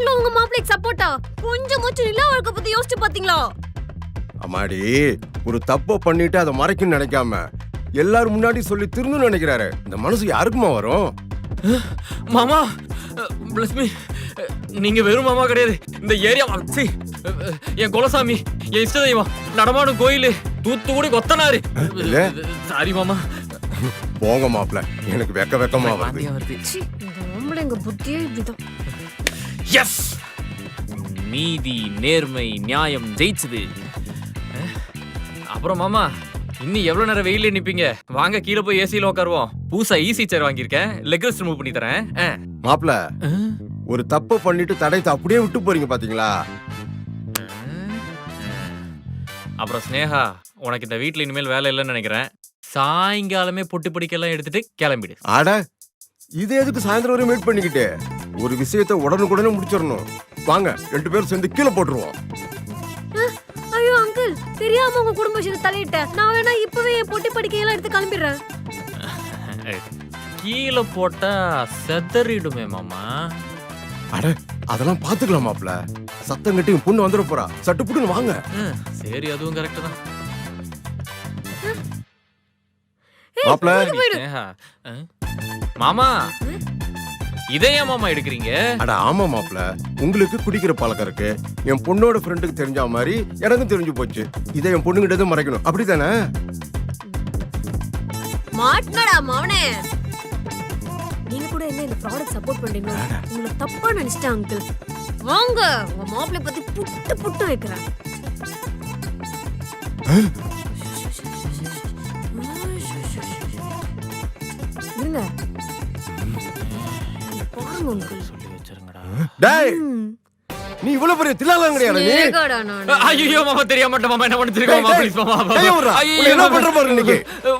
நீங்களும் உங்க மாப்பிளைக்கு சப்போர்ட்டா? கொஞ்சம் மூச்சு நிலா அவளுக்கு பத்தி யோசிச்சு பாத்தீங்களா? அம்மாடி ஒரு தப்பை பண்ணிட்டு அதை மறைக்கணும்னு நினைக்காம எல்லாரும் முன்னாடி சொல்லி திருந்தணும்னு நினைக்கிறாரு. இந்த மனசு யாருக்குமா வரும்? மாமா பிளஸ் மீ நீங்க வெறும் மாமா கிடையாது. இந்த ஏரியா சி என் குலசாமி என் இஷ்ட தெய்வம் நடமாடும் கோயில் தூத்துக்குடி கொத்தனாரு இல்ல. சாரி மாமா. போங்க மாப்ள எனக்கு வெக்க வெக்கமா வருது. இந்த ஆம்பளைங்க புத்தியே இப்படிதான். எஸ் நீதி நேர்மை நியாயம் ஜெயிச்சது. அப்புறம் மாமா இன்னும் எவ்வளவு நேரம் வெயில நிப்பீங்க? வாங்க கீழே போய் ஏசியில உட்காருவோம் பூசா ஈசி சேர் வாங்கியிருக்கேன். லெக் ரெஸ்ட் ரிமூவ் பண்ணி தரேன். அஹ். ஒரு தப்பை பண்ணிட்டு தடையத்தை அப்படியே விட்டு போறீங்க பாத்தீங்களா? அப்புறம் ஸ்னேகா உனக்கு இந்த வீட்ல இனிமேல் வேலை இல்லைன்னு நினைக்கிறேன். சாயங்காலமே பொட்டு படிக்கெல்லாம் எடுத்துட்டு கிளம்பிடு. ஆட இது எதுக்கு சாயந்தரம் வரையும் வெயிட் பண்ணிக்கிட்டு? ஒரு விஷயத்தை உடனுக்குடனே முடிச்சிடணும். வாங்க ரெண்டு பேரும் சேர்ந்து கீழே போட்டுருவோம். ஐயோ அங்கிள் தெரியாம உங்க குடும்ப விஷயத்தை தலையிட்டேன் நான் வேணா இப்பவே என் பொட்டி படிக்கையெல்லாம் எடுத்து கிளம்பிடுறேன். கீழே போட்டா செதறிடுமே மாமா. அட அதெல்லாம் பாத்துக்கலாம் மாப்ள சத்தம் கட்டி உன் பொண்ணு வந்துட போறா. சட்டு புட்டுன்னு வாங்க. சரி அதுவும் கரெக்ட் தான். மாப்ள. மாமா இதை ஏன் மாமா எடுக்கிறீங்க? அட ஆமா மாப்ள உங்களுக்கு குடிக்கிற பழக்கம் இருக்கு. என் பொண்ணோட ஃப்ரெண்டுக்கு தெரிஞ்ச மாதிரி எனக்கும் தெரிஞ்சு போச்சு. இதை என் பொண்ணுகிட்ட மறைக்கணும். அப்படித்தானே? மாட்டினடா மவனே. நீங்க கூட என்ன இந்த ப்ராடக்ட் சப்போர்ட் பண்றீங்க உங்களை தப்பா நினைச்சிட்டேன் அங்கிள் வாங்க உங்க மாப்பிளை பத்தி புட்டு புட்டு வைக்கிறேன். டேய்! நீ இவ்வளவு பெரிய தில்லாலங்கடியாடா நீ? ஏகாடா நானு. ஐயோ மாமா தெரியாம மாட்டேன் மாமா. என்ன மாமா? டேய், ப்ளீஸ் மாமா. கையை விட்றா. உன்னை என்ன பண்ற பாரு இன்னைக்கு.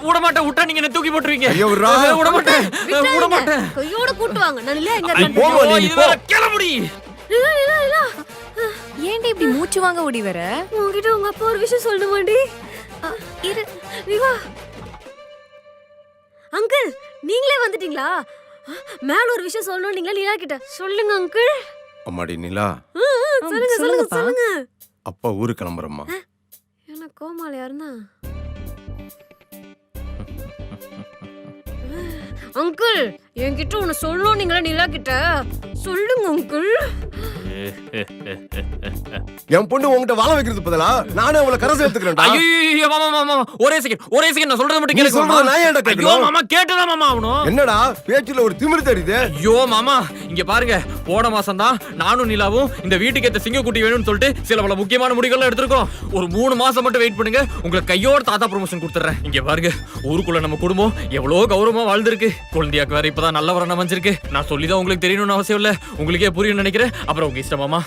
விட மாட்டேன் விட்டா நீங்க என்ன தூக்கி போட்டுருவீங்க? கையை விட்றா. விட மாட்டேன் விட விட்டாதீங்க. மாட்டேன் கையோட கூட்டு வாங்க நான் இல்ல எங்க ஐயோ, இருக்கேன். போமா நீ, இது போ. வேற கிளம்புடி. இல்ல இல்ல இல்ல. ஏன்டி இப்படி மூச்சு வாங்க ஓடி வர? உங்ககிட்ட உங்க அப்பா ஒரு விஷயம் சொல்லணுமாண்டி? அ, இரு நீ வா. அங்கிள் நீங்களே வந்துட்டீங்களா? மேல ஒரு விஷயம் சொல்லணும் நீங்களா லீலா கிட்ட. சொல்லுங்க அங்கிள் அம்மாடி நிலா. சொல்லுங்க சொல்லுங்க. சொல்லுங்க. அப்பா ஊருக்கு கிளம்புறம்மா. என்ன கோமாளியா இருந்தா அங்கிள் என்கிட்ட ஒண்ணு சொல்லணும் நீங்களா நிலா கிட்ட? சொல்லுங்க அங்கிள் என் பொண்ணு உன்கிட்ட வாழ வைக்கிறது பதிலா நானே அவளை கரை சேர்த்துக்கிறேன்டா ஐயோ மாமா மாமா ஒரே செகண்ட் ஒரே செகண்ட் நான் சொல்றது மட்டும் கேளுங்க சொல்றத. நான் ஏன்டா ஐயோ கேட்கணும்? மாமா கேட்டுதான் மாமா ஆகணும் என்னடா பேச்சுல ஒரு திமிரு தெரியுது ஐயோ மாமா இங்க பாருங்க போன மாசம் தான் நானும் நிலாவும் இந்த வீட்டுக்கு ஏத்த சிங்கக்குட்டி வேணும்னு சொல்லிட்டு சில பல முக்கியமான முடிவுகள் எடுத்திருக்கோம் ஒரு மூணு மாசம் மட்டும் வெயிட் பண்ணுங்க. உங்களுக்கு கையோட தாத்தா ப்ரொமோஷன் கொடுத்துறேன் இங்க பாருங்க ஊருக்குள்ள நம்ம குடும்பம் எவ்வளோ கௌரவமா வாழ்ந்திருக்கு. குழந்தையாக்கு வேற இப்பதான் நல்ல வரணும் அமைஞ்சிருக்கு. நான் சொல்லிதான் உங்களுக்கு தெரியணும்னு அவசியம் இல்லை. உங்களுக்கே புரியும் நினைக்கிறேன். அப்புறம் உங்க இஷ்டமாமா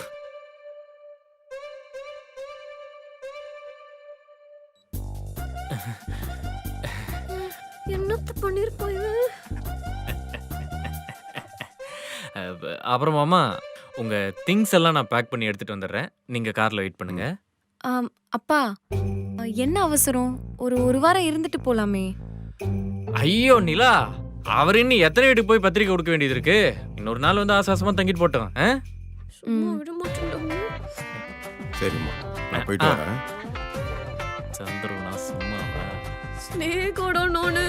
என்னத்த பண்ணிருப்பாங்க அப்புறம் மாமா உங்க திங்ஸ் எல்லாம் நான் பேக் பண்ணி எடுத்துட்டு வந்துடுறேன். நீங்க கார்ல வெயிட் பண்ணுங்க. ஆம், அப்பா என்ன அவசரம்? ஒரு ஒரு வாரம் இருந்துட்டு போலாமே. ஐயோ நிலா! அவர் இன்னும் எத்தனை வீட்டுக்கு போய் பத்திரிக்கை கொடுக்க வேண்டியது இருக்கு? இன்னொரு நாள் வந்து ஆசாசமா தங்கிட்டு போட்டோம் ஆ? சும்மா விட மாட்டேன்டா. சரிம்மா நான் போயிட்டு ஆ. வரேன். சந்துருனா சும்மாவா? ஸ்னேகோட நானு.